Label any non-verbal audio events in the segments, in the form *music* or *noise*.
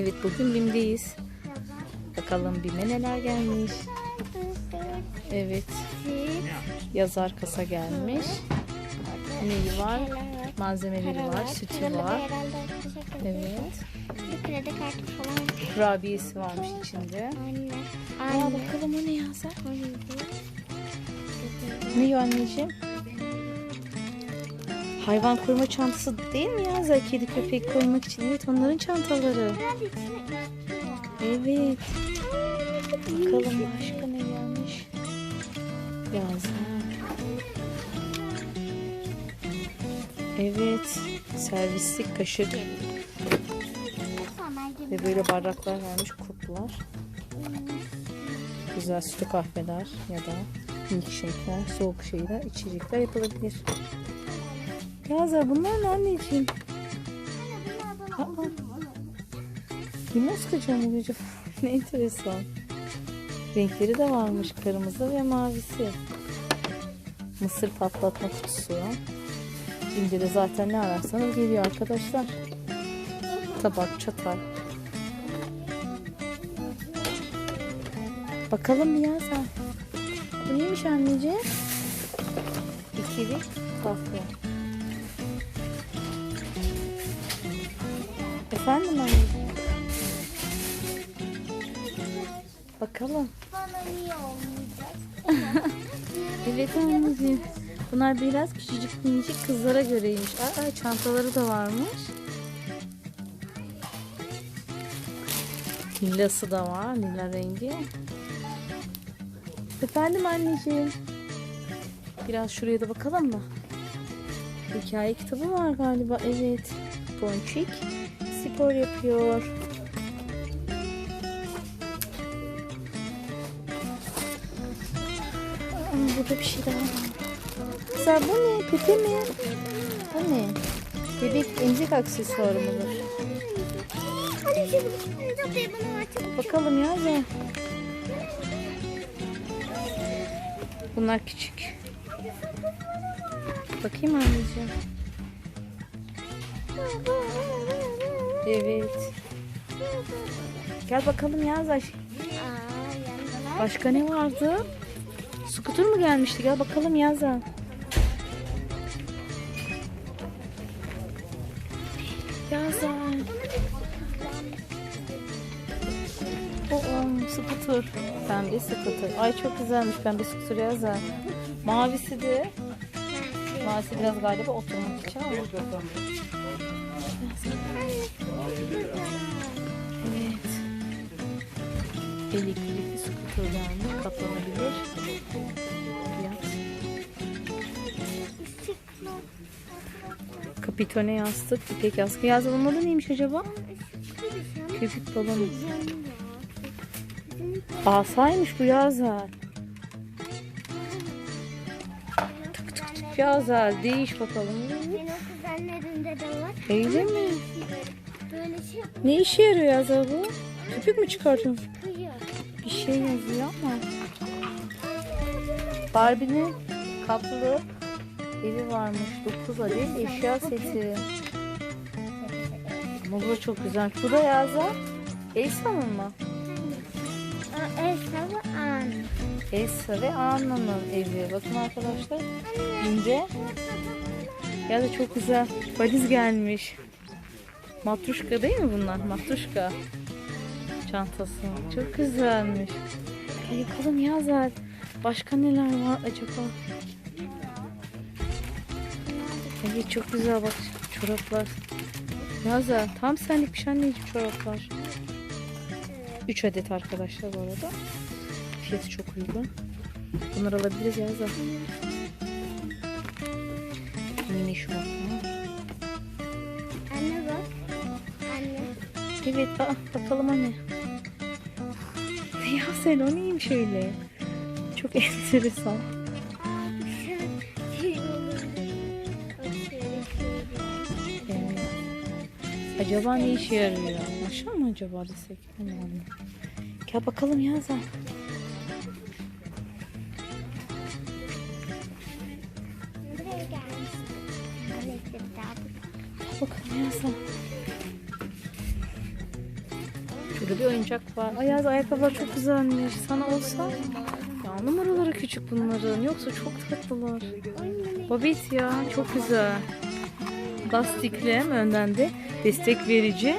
Evet bugün BİM'deyiz. Bakalım BİM'e neler gelmiş. Evet yazar kasa gelmiş. Neyi var? Malzemeleri var, sütü var. Evet. Kredi kartı falan. Kurabiyesi varmış içinde. Anne. Aa bakalım o ne yazar? Ne anneciğim? Hayvan koruma çantası değil mi yazar? Kedi köpek korumak için. Evet onların çantaları. Evet. Bakalım başka ne gelmiş? Yazar. Evet. Servislik kaşık ve böyle bardaklar vermiş kuplar. Güzel sütlü kahveler ya da milkshake'ler, soğuk şeyler, içecekler yapılabilir. Yazar bunlar ne anneciğim? Aa, limon sıkacağım mı acaba? *laughs* ne enteresan. Renkleri de varmış kırmızı ve mavisi. Mısır patlatma kutusu. Şimdi de zaten ne ararsanız geliyor arkadaşlar. Tabak, çatal. Bakalım bir yazar. Bu neymiş anneciğim? İkili kahve. Efendim anneciğim? Bakalım. bana niye olmayacak? *laughs* Evet anneciğim. Bunlar biraz küçücük minicik kızlara göreymiş. Aa çantaları da varmış. Lilası da var. Lila rengi. Efendim anneciğim. Biraz şuraya da bakalım mı? Hikaye kitabı var galiba. Evet. Ponçik spor yapıyor. Aa, burada bir şey daha var. Sen bu ne? Pepe mi? Bu ne? Bebek emzik aksesuarı mıdır? Bakalım ya da. Bunlar küçük. Bakayım anneciğim. Evet. Gel bakalım. Aa, yandılar. Başka ne vardı? Skuter mu gelmişti? Gel bakalım Yazar. Yazar. O o skuter. Pembe skuter. Ay çok güzelmiş pembe skuter Yazar. Mavisi de. Mavisi biraz galiba oturmak için ama. Evet. Elektrikli skuterlerle katlanabilir. Fiyat. Kapitone yastık, ipek yastık. Yazı bunun adı neymiş acaba? Köpük balonu. Asaymış bu Yazar. Yazar. Değiş bakalım. Benim kuzenlerimde de var. Öyle mi? Böyle şey Ne işe yarıyor Yazar bu? Köpük mü çıkartıyorsun? Bir şey yazıyor ama. Barbie'nin kaplı evi varmış. 9 adet eşya seti. Bu da çok güzel. Bu da Yazar. Elsa'nın mı? Aa, Elsa ve Anna'nın evi. Bakın arkadaşlar. İnce. Ya da çok güzel. Valiz gelmiş. Matruşka değil mi bunlar? Matruşka. Çantası. Çok güzelmiş. Ay, Yakalım Yazar. Başka neler var acaba? Evet çok güzel bak çoraplar. Yazar tam senlik anneciğim çoraplar. 3 adet arkadaşlar bu arada. Fiyatı çok uygun. Bunları alabiliriz Yazar. Mini şortlar. Anne bak. Anne. Evet bak, bakalım anne. Ya sen o neymiş öyle? Çok *laughs* enteresan. Evet. Acaba ne işe yarıyor? Maşa mı acaba desek? Allah. Gel bakalım Yazan. Bakalım Yazan. Burada bir oyuncak var. Ayaz ayakkabılar çok güzelmiş. Sana olsa ya numaraları küçük bunların. Yoksa çok tatlılar. Babit ya çok güzel. Lastikli hem önden de destek verici.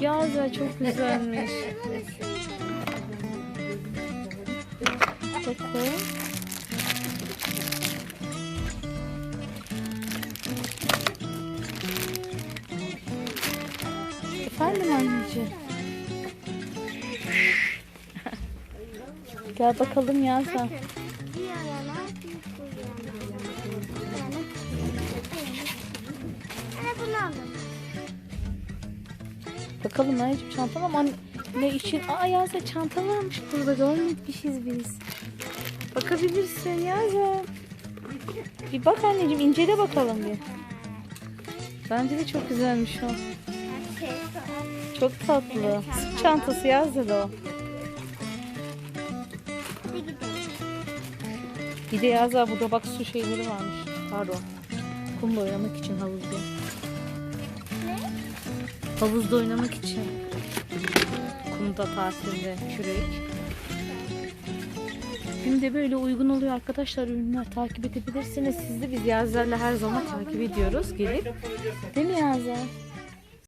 Ya çok güzelmiş. *laughs* Bakın. Efendim anneciğim. Gel bakalım ya sen. Bakalım anneciğim çantan ama ne için? Aa Yaza çanta varmış burada görmemişiz biz. Bakabilirsin Yaza. Bir bak anneciğim incele bakalım bir. Bence de çok güzelmiş o. Çok tatlı. Sırt çantası Yaza da o. Bir de Yaza burada bak su şeyleri varmış. Pardon. Kumla oynamak için havuzda. Ne? Havuzda oynamak için. Kumda tatilde kürek. Hem de böyle uygun oluyor arkadaşlar ürünler takip edebilirsiniz. Siz de biz Yazlar'la her zaman takip ediyoruz gelip. Değil mi Yazlar?